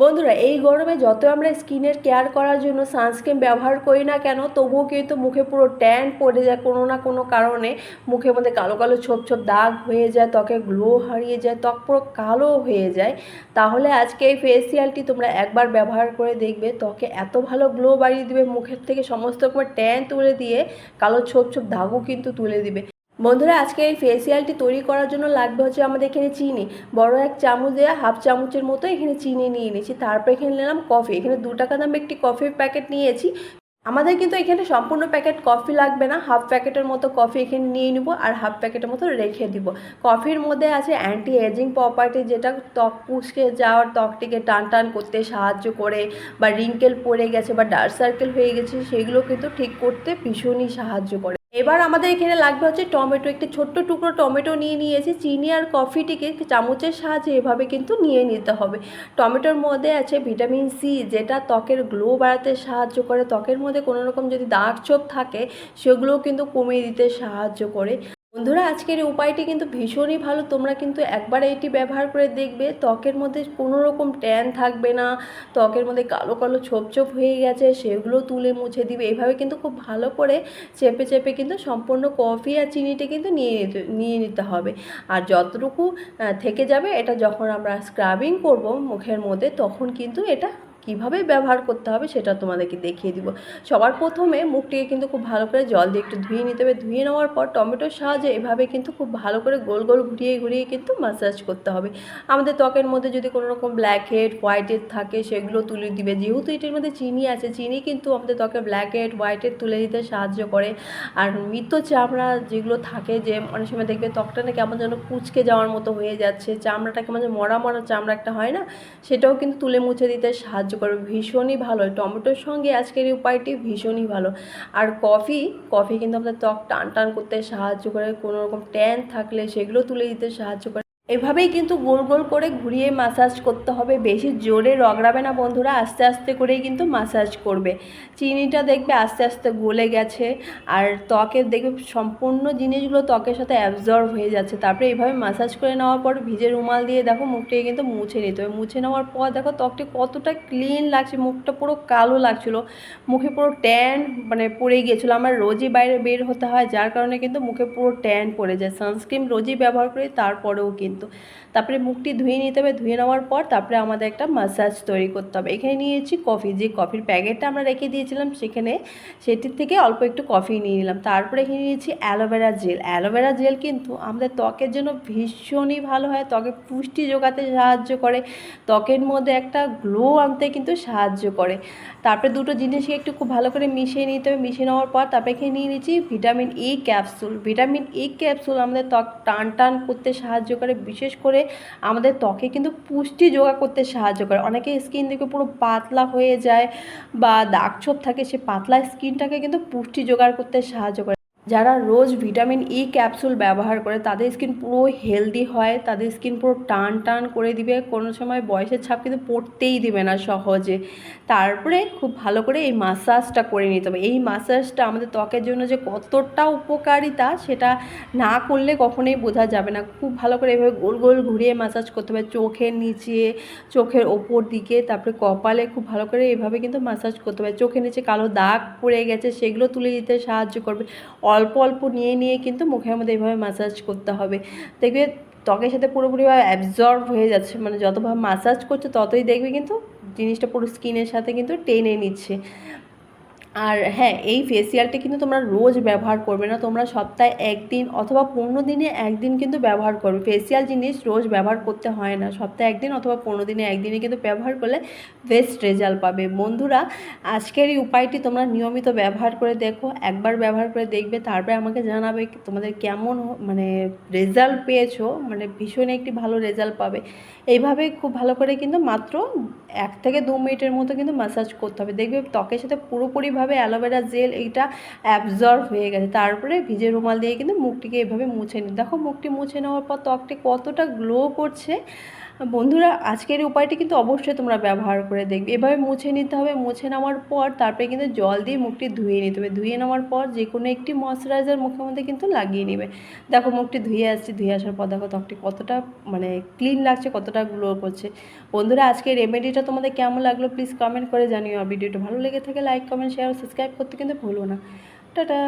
বন্ধুরা, এই গরমে যত আমরা স্কিনের কেয়ার করার জন্য সানস্ক্রিন ব্যবহার করি না কেন, তবুও কিন্তু মুখে পুরো ট্যান পড়ে যায় কোনো না কোনো কারণে। মুখের মধ্যে কালো কালো ছোপ ছোপ দাগ হয়ে যায়, ত্বকে গ্লো হারিয়ে যায়, ত্বক পুরো কালো হয়ে যায়। তাহলে আজকে এই ফেসিয়ালটি তোমরা একবার ব্যবহার করে দেখবে, ত্বকে এত ভালো গ্লো বাড়িয়ে দিবে, মুখের থেকে সমস্ত রকমের ট্যান তুলে দিয়ে কালো ছোপ ছোপ দাগও কিন্তু তুলে দিবে। বন্ধুরা, আজকে এই ফেসিয়ালটি তৈরি করার জন্য লাগবে হচ্ছে আমাদের এখানে চিনি। বড় এক চামচ দেওয়া হাফ চামচের মতো এখানে চিনি নিয়ে নিয়েছি। তারপর এখানে নিলাম কফি এখানে দু টাকা দামে একটি কফির প্যাকেট নিয়েছি। আমাদের কিন্তু এখানে সম্পূর্ণ প্যাকেট কফি লাগবে না। হাফ প্যাকেটের মতো কফি এখানে নিয়ে নিব আর হাফ প্যাকেটের মতো রেখে দিব। কফির মধ্যে আছে অ্যান্টি এজিং প্রপার্টি যেটা ত্বক কুচকে যাওয়ার ত্বকটিকে টান টান করতে সাহায্য করে বা রিঙ্কেল পড়ে গেছে বা ডার্ক সার্কেল হয়ে গেছে, সেগুলো কিন্তু ঠিক করতে ভীষণই সাহায্য করে। এবার আমাদের এখানে লাগবে হচ্ছে টমেটো। একটি ছোট্ট টুকরো টমেটো নিয়ে নিয়েছি। চিনি আর কফিটিকে চামচের সাহায্যে এভাবে কিন্তু নিয়ে নিতে হবে। টমেটোর মধ্যে আছে ভিটামিন সি, যেটা ত্বকের গ্লো বাড়াতে সাহায্য করে। ত্বকের মধ্যে কোনো রকম যদি দাগ ছোপ থাকে, সেগুলোও কিন্তু কমিয়ে দিতে সাহায্য করে। বন্ধুরা, আজকের এই উপায়টি কিন্তু ভীষণই ভালো। তোমরা কিন্তু একবার এটি ব্যবহার করে দেখবে, ত্বকের মধ্যে কোনো রকম ট্যান থাকবে না, ত্বকের মধ্যে কালো কালো ছোপ ছোপ হয়ে গেছে, সেগুলো তুলে মুছে দিবে। এভাবে কিন্তু খুব ভালো করে চেপে চেপে কিন্তু সম্পূর্ণ কফি আর চিনিটা কিন্তু নিয়ে নিয়ে নিতে হবে। আর যতটুকু থেকে যাবে, এটা যখন আমরা স্ক্রাবিং করব মুখের মধ্যে, তখন কিন্তু এটা কীভাবে ব্যবহার করতে হবে সেটা তোমাদেরকে দেখিয়ে দিব। সবার প্রথমে মুখটিকে কিন্তু খুব ভালো করে জল দিয়ে একটু ধুয়ে নিতে হবে। ধুয়ে নেওয়ার পর টমেটোর সাহায্যে এভাবে কিন্তু খুব ভালো করে গোল গোল ঘুরিয়ে ঘুরিয়ে কিন্তু ম্যাসাজ করতে হবে। আমাদের ত্বকের মধ্যে যদি কোনো রকম ব্ল্যাক হেড হোয়াইট হেড থাকে সেগুলো তুলে দিবে। যেহেতু এটির মধ্যে চিনি আছে, চিনি কিন্তু আমাদের ত্বকে ব্ল্যাক হেড হোয়াইট হেড তুলে দিতে সাহায্য করে। আর মৃত চামড়া যেগুলো থাকে যে অনেক সময় দেখবে ত্বকটা না কেমন যেন কুচকে যাওয়ার মতো হয়ে যাচ্ছে, চামড়াটা কেমন যেন মরা মরা চামড়া একটা হয় না, সেটাও কিন্তু তুলে মুছে দিতে সাহায্য করবে ভীষণই ভালো। টমেটোর সঙ্গে আজকের এই উপায়টি ভীষণই ভালো। আর কফি কফি কিন্তু আমাদের ত্বক টান টান করতে সাহায্য করে কোনো রকম ট্যান থাকলে সেগুলো তুলে দিতে সাহায্য করে। এভাবেই কিন্তু গোল গোল করে ঘুরিয়ে মাসাজ করতে হবে। বেশি জোরে রগড়াবে না বন্ধুরা, আস্তে আস্তে করেই কিন্তু মাসাজ করবে। চিনিটা দেখবে আস্তে আস্তে গলে গেছে আর ত্বকের দেখবে সম্পূর্ণ জিনিসগুলো ত্বকের সাথে অ্যাবজর্ব হয়ে যাচ্ছে। তারপরে এইভাবে মাসাজ করে নেওয়ার পর ভিজে রুমাল দিয়ে দেখো মুখটাকে কিন্তু মুছে নিতে হবে। মুছে নেওয়ার পর দেখো ত্বকটি কতটা ক্লিন লাগছে, মুখটা পুরো কালো লাগছিল। মুখে পুরো ট্যান মানে পড়ে গিয়েছিল। আমার রোজই বাইরে বের হতে হয়, যার কারণে কিন্তু মুখে পুরো ট্যান পড়ে যায়। সানস্ক্রিন রোজই ব্যবহার করি, তারপরেও কিন্তু। তারপরে মুখটি ধুয়ে নিতে হবে, ধুয়ে নেওয়ার পর তারপরে আমাদের একটা মাসাজ তৈরি করতে হবে। এখানে নিয়েছি কফি যে কফির প্যাকেটটা আমরা রেখে দিয়েছিলাম সেখানে সেটির থেকে অল্প একটু কফি নিয়ে নিলাম। তারপরে এখানে নিয়েছি অ্যালোভেরা জেল অ্যালোভেরা জেল কিন্তু আমাদের ত্বকের জন্য ভীষণই ভালো হয়। ত্বকে পুষ্টি যোগাতে সাহায্য করে। ত্বকের মধ্যে একটা গ্লো আনতে কিন্তু সাহায্য করে। তারপরে দুটো জিনিসকে একটু খুব ভালো করে মিশিয়ে নিতে হবে। মিশিয়ে নেওয়ার পর তারপরে এখানে নিয়ে নিয়েছি vitamin E capsule vitamin E capsule আমাদের ত্বক টান টান করতে সাহায্য করে। বিশেষ করে আমাদের ত্বকে কিন্তু পুষ্টি যোগা করতে সাহায্য করে। অনেকে স্কিন দেখে পুরো পাতলা হয়ে যায় বা দাগ ছোপ থাকে, সে পাতলা স্কিনটাকে কিন্তু পুষ্টি জোগাড় করতে সাহায্য করে। যারা রোজ ভিটামিন ই ক্যাপসুল ব্যবহার করে, তাদের স্কিন পুরো হেলদি হয়, তাদের স্কিন পুরো টান টান করে দিবে। কোনো সময় বয়সের ছাপ কিন্তু পড়তেই দিবে না সহজে। তারপরে খুব ভালো করে এই মাসাজটা করে নিতে হবে। এই মাসাজটা আমাদের ত্বকের জন্য যে কতটা উপকারিতা, সেটা না করলে কখনোই বোঝা যাবে না। খুব ভালো করে এভাবে গোল গোল ঘুরিয়ে মাসাজ করতে হবে। চোখের নিচে, চোখের ওপর দিকে, তারপরে কপালে খুব ভালো করে এভাবে কিন্তু মাসাজ করতে হবে। চোখের নিচে কালো দাগ পড়ে গেছে, সেগুলো তুলে দিতে সাহায্য করবে। অল্প অল্প নিয়ে নিয়ে কিন্তু মুখের মধ্যে এইভাবে মাসাজ করতে হবে। দেখবে ত্বকের সাথে পুরোপুরিভাবে অ্যাবজর্ব হয়ে যাচ্ছে মানে যতভাবে মাসাজ করছে ততই দেখবে কিন্তু জিনিসটা পুরো স্কিনের সাথে কিন্তু টেনে নিচ্ছে। আর হ্যাঁ এই ফেসিয়ালটা কিন্তু তোমরা রোজ ব্যবহার করবে না। তোমরা সপ্তাহে একদিন অথবা পনেরো দিনে একদিন কিন্তু ব্যবহার করবে। ফেসিয়াল জিনিস রোজ ব্যবহার করতে হয় না। সপ্তাহে একদিন অথবা পনেরো দিনে একদিনে কিন্তু ব্যবহার করলে বেস্ট রেজাল্ট পাবে। বন্ধুরা, আজকের এই উপায়টি তোমরা নিয়মিত ব্যবহার করে দেখো। একবার ব্যবহার করে দেখবে। তারপরে আমাকে জানাবে তোমাদের কেমন মানে রেজাল্ট পেয়েছ। মানে ভীষণই একটি ভালো রেজাল্ট পাবে। এইভাবে খুব ভালো করে কিন্তু মাত্র এক থেকে দু মিনিটের মতো কিন্তু মাসাজ করতে হবে। দেখবে ত্বকের সাথে পুরোপুরিভাবে অ্যালোভেরা জেল এইটা অ্যাবজর্ব হয়ে গেছে। তারপরে ভিজে রুমাল দিয়ে কিন্তু মুখটিকে এভাবে মুছে নিন দেখো মুখটি মুছে নেওয়ার পর ত্বকটি কতটা গ্লো করছে। বন্ধুরা, আজকের উপায়টি কিন্তু অবশ্যই তোমরা ব্যবহার করে দেখবে। এভাবে মুছে নিতে হবে, মুছে নেওয়ার পর তারপরে কিন্তু জল দিয়ে মুখটি ধুয়ে নিতে হবে। ধুয়ে নেওয়ার পর যে কোনো একটি ময়শ্চারাইজার মুখের মধ্যে কিন্তু লাগিয়ে নেবে। দেখো, মুখটি ধুয়ে আসছে, ধুয়ে আসার পর দেখো ত্বকটি কতটা মানে ক্লিন লাগছে, কতটা গ্লো করছে। বন্ধুরা, আজকের রেমেডিটা তোমাদের কেমন লাগল প্লিজ কমেন্ট করে জানিও। ভিডিওটা ভালো লেগে থাকে লাইক কমেন্ট শেয়ার সাবস্ক্রাইব করতে কিন্তু ভুলো না। টাটা!